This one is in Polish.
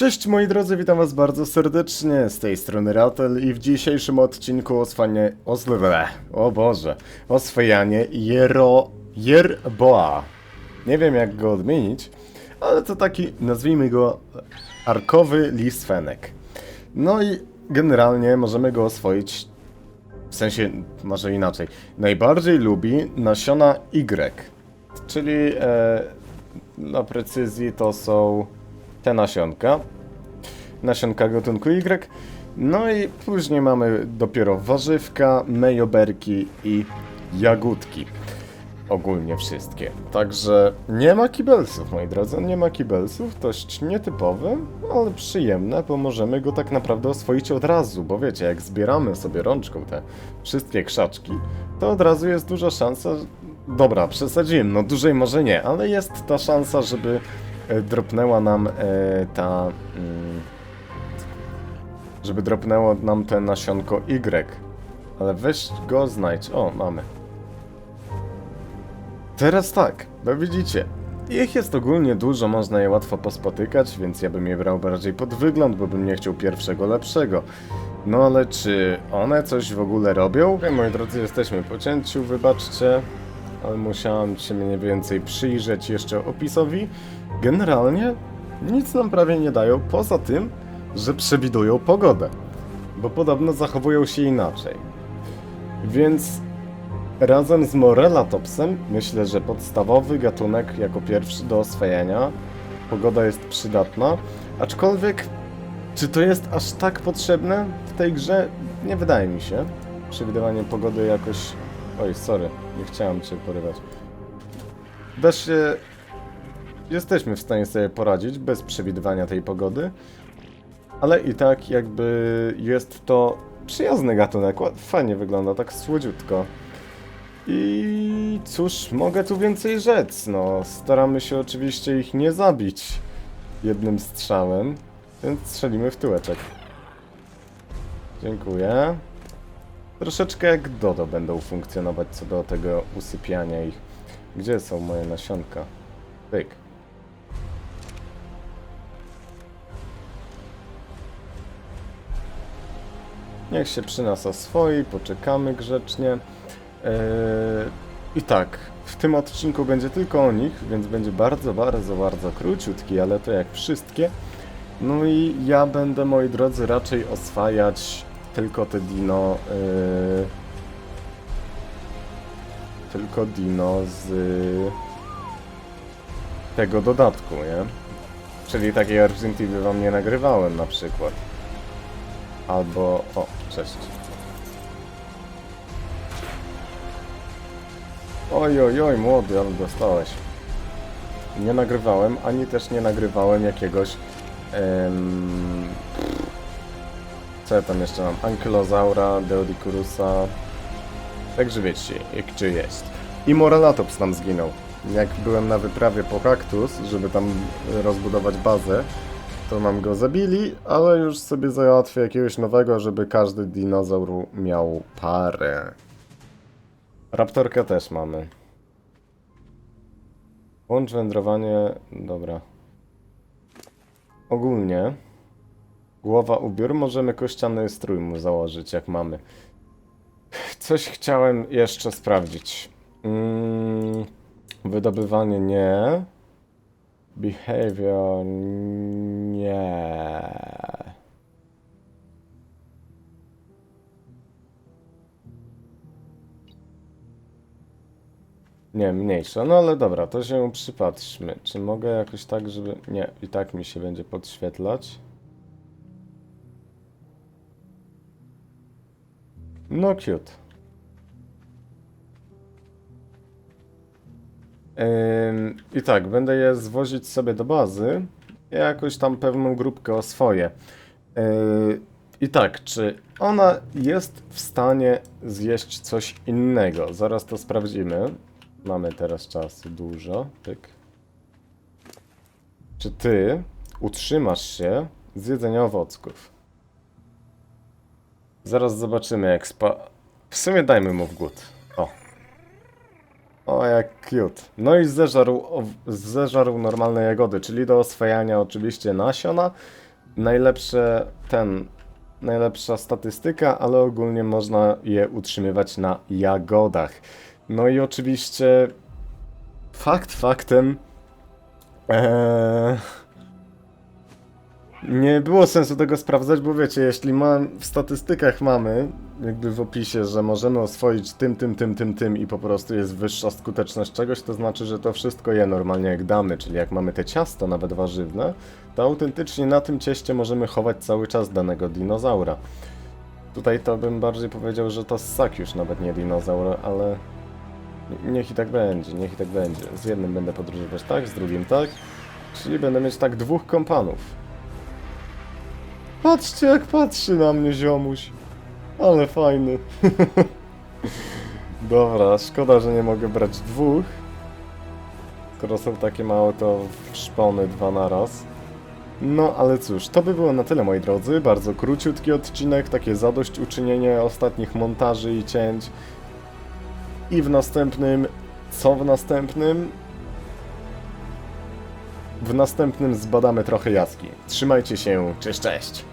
Cześć moi drodzy, witam was bardzo serdecznie, z tej strony Ratel i w dzisiejszym odcinku oswanie... Ozle... O Boże, oswajanie Jero... Jerboa. Nie wiem jak go odmienić, ale to taki, nazwijmy go, arkowy lis fenek. No i generalnie możemy go oswoić, w sensie, może inaczej, najbardziej lubi nasiona Y, czyli e, dla precyzji to są te nasionka. Nasionka gatunku Y. No i później mamy dopiero warzywka, mejoberki i jagódki. Ogólnie wszystkie. Także nie ma kibelsów, moi drodzy, nie ma kibelsów. Dość nietypowe, ale przyjemne, bo możemy go tak naprawdę oswoić od razu, bo wiecie, jak zbieramy sobie rączką te wszystkie krzaczki, to od razu jest duża szansa. Dobra, przesadziłem, no dłużej może nie, ale jest ta szansa, żeby dropnęła nam e, ta. Mm, żeby dropnęło nam te nasionko Y. Ale weź go znajdź. O, mamy. Teraz tak, bo widzicie, ich jest ogólnie dużo, można je łatwo pospotykać, więc ja bym je brał bardziej pod wygląd, bo bym nie chciał pierwszego lepszego. No ale czy one coś w ogóle robią? Okej, moi drodzy, jesteśmy po cięciu, wybaczcie, ale musiałem się mniej więcej przyjrzeć jeszcze opisowi. Generalnie nic nam prawie nie dają, poza tym, że przewidują pogodę, bo podobno zachowują się inaczej. Więc Razem z Morelatopsem myślę, że podstawowy gatunek jako pierwszy do oswajania. Pogoda jest przydatna, aczkolwiek czy to jest aż tak potrzebne w tej grze? Nie wydaje mi się. Przewidywanie pogody jakoś... Oj, sorry, nie chciałem cię porywać. Da się... Jesteśmy w stanie sobie poradzić bez przewidywania tej pogody, ale i tak jakby jest to przyjazny gatunek. Fajnie wygląda, tak słodziutko. I cóż, mogę tu więcej rzec. No, staramy się oczywiście ich nie zabić jednym strzałem, więc strzelimy w tyłeczek. Dziękuję. Troszeczkę jak Dodo będą funkcjonować co do tego usypiania ich. Gdzie są moje nasionka? Pyk. Niech się przy nas oswoi, poczekamy grzecznie. Eee, I tak, w tym odcinku będzie tylko o nich, więc będzie bardzo, bardzo, bardzo króciutki, ale to jak wszystkie. No i ja będę, moi drodzy, raczej oswajać tylko te dino. eee, tylko dino z tego dodatku, nie? Czyli takiej Argentyny wam nie nagrywałem na przykład. Albo. O, cześć. Oj, oj, oj, młody, ale dostałeś. Nie nagrywałem, ani też nie nagrywałem jakiegoś... Em, co ja tam jeszcze mam? Ankylozaura, Deodicurusa... Także wiecie, jak gdzie jest. I Morelatops tam zginął. Jak byłem na wyprawie po kaktus, żeby tam rozbudować bazę, to nam go zabili, ale już sobie załatwię jakiegoś nowego, żeby każdy dinozaur miał parę. Raptorka też mamy. Łącz wędrowanie. Dobra. Ogólnie. Głowa ubiór. Możemy kościany strój mu założyć, jak mamy. Coś chciałem jeszcze sprawdzić. Mm, wydobywanie nie. Behavior nie. Nie, mniejsza. No ale dobra, to się przypatrzmy. Czy mogę jakoś tak, żeby... Nie, i tak mi się będzie podświetlać. No cute. I tak, będę je zwozić sobie do bazy. Ja jakoś tam pewną grupkę oswoję. I tak, czy ona jest w stanie zjeść coś innego? Zaraz to sprawdzimy. Mamy teraz czasu dużo. Pyk. Czy ty utrzymasz się z jedzenia owocków? Zaraz zobaczymy jak spa... W sumie dajmy mu w głód. O. Jak cute. No i zeżarł, zeżarł normalne jagody, czyli do oswajania oczywiście nasiona, najlepsze ten, najlepsza statystyka, ale ogólnie można je utrzymywać na jagodach. No i oczywiście fakt faktem eee, nie było sensu tego sprawdzać, bo wiecie, jeśli w statystykach mamy, jakby w opisie, że możemy oswoić tym, tym, tym, tym, tym i po prostu jest wyższa skuteczność czegoś, to znaczy, że to wszystko je normalnie jak damy, czyli jak mamy te ciasto, nawet warzywne, to autentycznie na tym cieście możemy chować cały czas danego dinozaura. Tutaj to bym bardziej powiedział, że to ssak już nawet nie dinozaur, ale niech i tak będzie, niech i tak będzie. Z jednym będę podróżować tak, z drugim tak, czyli będę mieć tak dwóch kompanów. Patrzcie jak patrzy na mnie ziomuś. Ale fajny. Dobra, szkoda, że nie mogę brać dwóch. Skoro są takie małe, to szpony dwa na raz. No, ale cóż, to by było na tyle, moi drodzy. Bardzo króciutki odcinek, takie zadośćuczynienie ostatnich montaży i cięć. I w następnym... Co w następnym? W następnym zbadamy trochę jaskiń. Trzymajcie się, cześć, cześć!